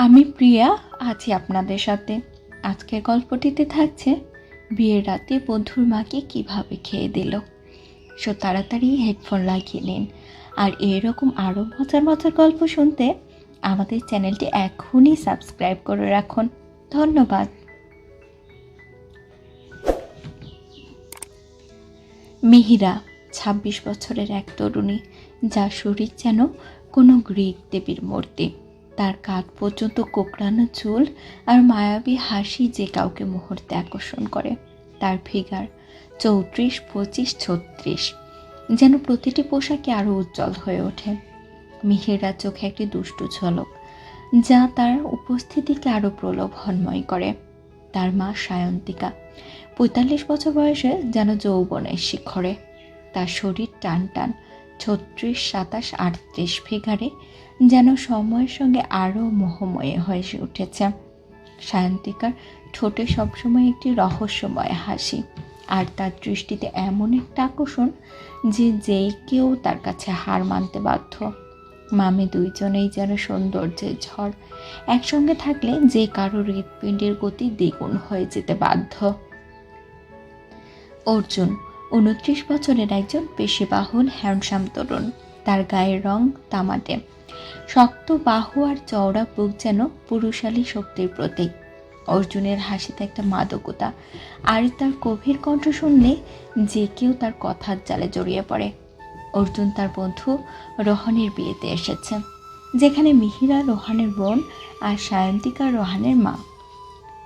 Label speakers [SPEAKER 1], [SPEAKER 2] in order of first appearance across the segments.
[SPEAKER 1] আমি প্রিয়া, আছি আপনাদের সাথে। আজকের গল্পটিতে থাকছে, বিয়ের রাতে বন্ধুর মাকে কীভাবে খেয়ে দিল। সো তাড়াতাড়ি হেডফোন লাগিয়ে নিন। আর এরকম আরও মজার মজার গল্প শুনতে আমাদের চ্যানেলটি এখনই সাবস্ক্রাইব করে রাখুন। ধন্যবাদ। মিহিরা ২৬ বছরের এক তরুণী যা শরীর যেন কোনো গ্রিক দেবীর মূর্তি। তার কাঁধ পর্যন্ত কোকড়ানো চুল আর মায়াবী হাসি যে কাউকে মুহূর্তে আকর্ষণ করে। তার ফিগার, চৌত্রিশ, পঁচিশ, ছত্রিশ, যেন প্রতিটি পোশাকে আরও উজ্জ্বল হয়ে ওঠে। মিহিরা চোখে একটি দুষ্টু ঝলক, যা তার উপস্থিতিকে আরও প্রলোভনময় করে। তার মা সায়ন্তিকা, পঁয়তাল্লিশ বছর বয়সে যেন যৌবনের শিখরে। তার শরীর টান টান ছত্রিশ, সাতাশ, আটত্রিশ ফিগারে যেন সময়ের সঙ্গে আরও মোহময় হয়ে উঠেছে। সায়ন্তিকার ঠোঁটে সবসময় একটি রহস্যময় হাসি, আর তার দৃষ্টিতে এমন একটা আকর্ষণ যে যেই কেউ তার কাছে হার মানতে বাধ্য। মামি দুইজনেই যেন সৌন্দর্যের ঝড়, একসঙ্গে থাকলে যে কারও হৃৎপিণ্ডের গতি দ্বিগুণ হয়ে যেতে বাধ্য। অর্জুন উনত্রিশ বছরের একজন পেশিবাহুল হ্যান্ডসাম তরুণ। তার গায়ের রং তামাটে। শক্ত, বাহু আর চওড়া বুক যেন পুরুষালী শক্তির প্রতীক। অর্জুনের হাসিতে একটা মাদকতা। আর তার গভীর কণ্ঠ শুনলে যে কেউ তার কথার জালে জড়িয়ে পড়ে। অর্জুন তার বন্ধু রোহানের বিয়েতে এসেছে, যেখানে মিহিরা রোহানের বোন আর সায়ন্তিকা রোহানের মা।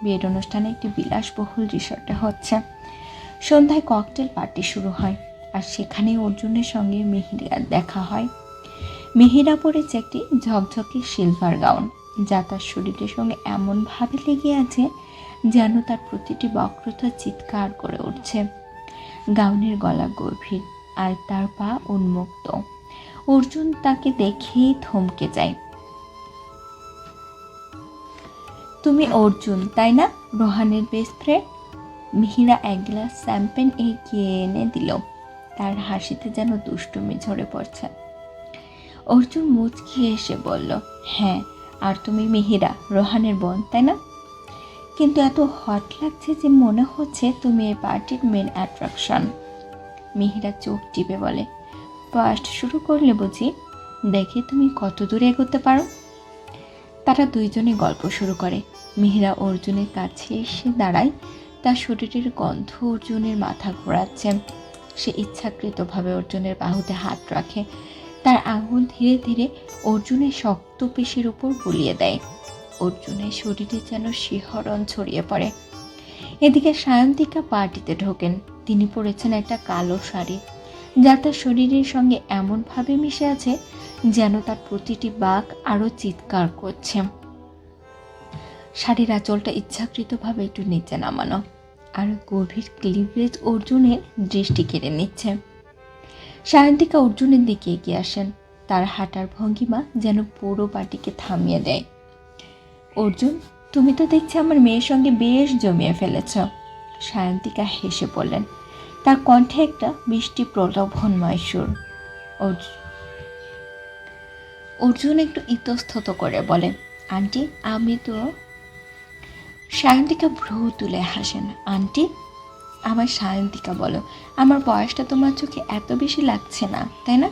[SPEAKER 1] বিয়ের অনুষ্ঠানে একটি বিলাসবহুল রিসর্টে হচ্ছে। সন্ধ্যায় ককটেল পার্টি শুরু হয়, আর সেখানে অর্জুনের সঙ্গে মিহিরার দেখা হয়। মিহিরা পরেছে একটি ঝকঝকে সিলভার গাউন যা তার শরীরের সঙ্গে এমনভাবে লেগে আছে যেন তার প্রতিটি বক্রতা চিৎকার করে উঠছে। গাউনের গলা গভীর, আর তার পা উন্মুক্ত। অর্জুন তাকে দেখেই থমকে যায়। তুমি অর্জুন, তাই না? রোহানের বেস্ট ফ্রেন্ড মিহিরা এক গ্লাস স্যাম্পেন এগিয়ে এনে দিল। তার হাসিতে যেন দুষ্টুমি ঝরে পড়ছে। অর্জুন মুচকি এসে বলল হ্যাঁ আর তুমি মিহিরা, রোহানের বোন, তাই না? কিন্তু এত হট লাগছে যে মনে হচ্ছে তুমি এই পার্টির মেন অ্যাট্রাকশন মিহিরা চোখ টিপে বলে ফার্স্ট শুরু করলে বুঝি? দেখে তুমি কত দূরে এগোতে পারো? তারা দুইজনে গল্প শুরু করে। মিহিরা অর্জুনের কাছে এসে দাঁড়ায়। তার শরীরের গন্ধ অর্জুনের মাথা ঘোরাচ্ছে। সে ইচ্ছাকৃতভাবে অর্জুনের বাহুতে হাত রাখে। তার আঙুল ধীরে ধীরে অর্জুনের শক্ত পেশির উপর বুলিয়ে দেয়। অর্জুনের শরীরে যেন শিহরণ ছড়িয়ে পড়ে। এদিকে সায়ন্তিকা পার্টিতে ঢোকেন। তিনি পরেছেন একটা কালো শাড়ি, যা তার শরীরের সঙ্গে এমনভাবে মিশে আছে যেন তার প্রতিটি বাঘ আরও চিৎকার করছে। শাড়ির আঁচলটা ইচ্ছাকৃতভাবে একটু নিচে নামানো। আর গভীর ক্লিভেজ অর্জুনের দৃষ্টি কেড়ে নিচ্ছে। সায়ন্তিকা অর্জুনের দিকে এগিয়ে আসেন। তার হাঁটার ভঙ্গিমা যেন পুরো পাটিকে থামিয়ে দেয়। অর্জুন, তুমি তো দেখছি আমার মেয়ের সঙ্গে বেশ জমিয়ে ফেলেছ। সায়ন্তিকা হেসে পড়লেন তার কণ্ঠে একটা বৃষ্টি প্রলোভনময় সুর। অর্জুন একটু ইতস্তত করে বলে, আন্টি, আমি তো সায়ন্তিকা ভ্রু তুলে হাসেন, আন্টি আমার সায়ন্তিকা বলো। আমার বয়সটা তোমার চোখে এত বেশি লাগছে না, তাই না?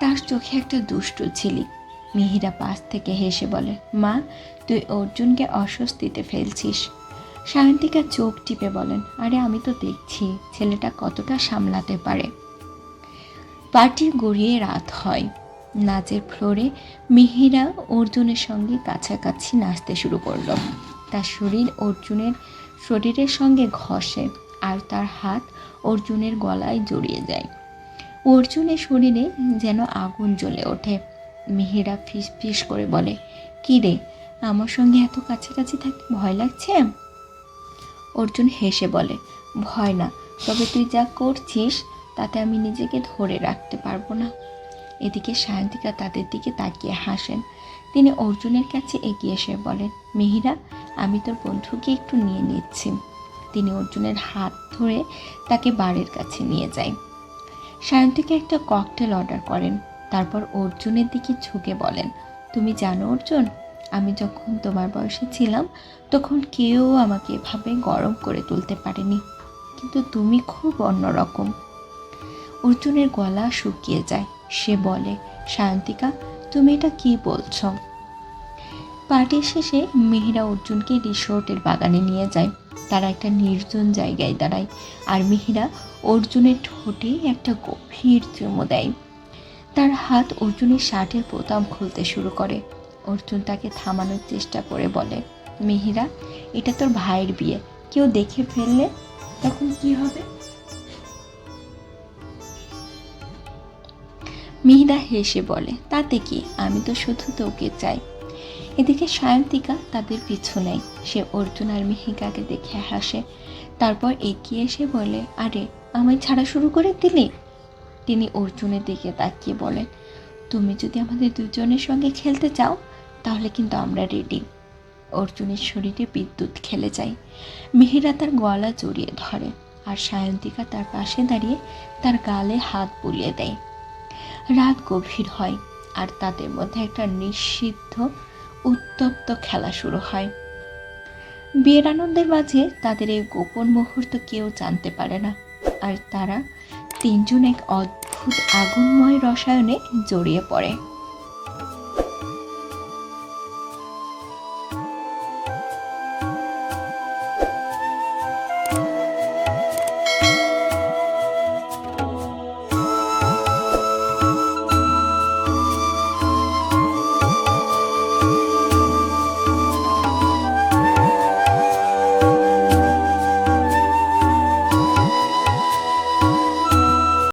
[SPEAKER 1] তার চোখে একটা দুষ্টু ছিলি মিহিরা পাশ থেকে হেসে বলে। মা, তুই অর্জুনকে অস্বস্তিতে ফেলছিস। সায়ন্তিকা চোখ টিপে বলেন, আরে, আমি তো দেখছি, ছেলেটা কতটা সামলাতে পারে। পার্টি গড়িয়ে রাত হয়। নাচের ফ্লোরে মিহিরা অর্জুনের সঙ্গে কাছাকাছি নাচতে শুরু করল। তার শরীর অর্জুনের শরীরের সঙ্গে ঘষে আর তার হাত অর্জুনের গলায় জড়িয়ে যায়। অর্জুনের শরীরে যেন আগুন জ্বলে ওঠে। মিহিরা ফিস ফিস করে বলে, কী রে, আমার সঙ্গে এত কাছাকাছি থাকতে ভয় লাগছে? অর্জুন হেসে বলে, ভয় না, তবে তুই যা করছিস তাতে আমি নিজেকে ধরে রাখতে পারব না। এদিকে সায়ন্তিকা তাদের দিকে তাকিয়ে হাসেন। তিনি অর্জুনের কাছে এগিয়ে এসে বলেন, মেহিরা, আমি তোর বন্ধুকে একটু নিয়ে নিচ্ছি। তিনি অর্জুনের হাত ধরে তাকে বাড়ির কাছে নিয়ে যায়। সায়ন্তিকা একটা ককটেল অর্ডার করেন। তারপর অর্জুনের দিকে ঝুঁকে বলেন, তুমি জানো অর্জুন, আমি যখন তোমার বয়সে ছিলাম, তখন কেউ আমাকে এভাবে গরম করে তুলতে পারেনি। কিন্তু তুমি খুব অন্যরকম। অর্জুনের গলা শুকিয়ে যায়। সে বলে, সায়ন্তিকা, তুমি এটা কি বলছো? পার্টি শেষে মেহেরা অর্জুনকে রিসোর্টের বাগানে নিয়ে যায়। তারা একটা নির্জন জায়গায় দাঁড়ায় আর মেহেরা অর্জুনের ঠোঁটে একটা গভীর চুমো দেয়। তার হাত অর্জুনের শার্টের বোতাম খুলতে শুরু করে। অর্জুন তাকে থামানোর চেষ্টা করে বলে, মেহেরা, এটা তোর ভাইয়ের বিয়ে। কেউ দেখে ফেললে তখন কি হবে? মিহিরা হেসে বলে, তাতে কি? আমি তো শুধু তোকে চাই। এদিকে সায়ন্তিকা তাদের পিছু নেয়। সে অর্জুন আর মিহিকাকে দেখে হাসে। তারপর এগিয়ে এসে বলে, আরে, আমায় ছাড়া শুরু করে দিলি? তিনি অর্জুনের দিকে তাকিয়ে বলেন, তুমি যদি আমাদের দুজনের সঙ্গে খেলতে চাও, তাহলে কিন্তু আমরা রেডি অর্জুনের শরীরে বিদ্যুৎ খেলে যায়। মিহিরা তার গলা জড়িয়ে ধরে আর সায়ন্তিকা তার পাশে দাঁড়িয়ে তার গালে হাত বুলিয়ে দেয়। রাত গভীর হয় আর তাদের মধ্যে একটা নিষিদ্ধ, উত্তপ্ত খেলা শুরু হয়। বিয়ের আনন্দের মাঝে তাদের এই গোপন মুহূর্ত কেউ জানতে পারে না আর তারা তিনজন এক অদ্ভুত আগুনময় রসায়নে জড়িয়ে পড়ে।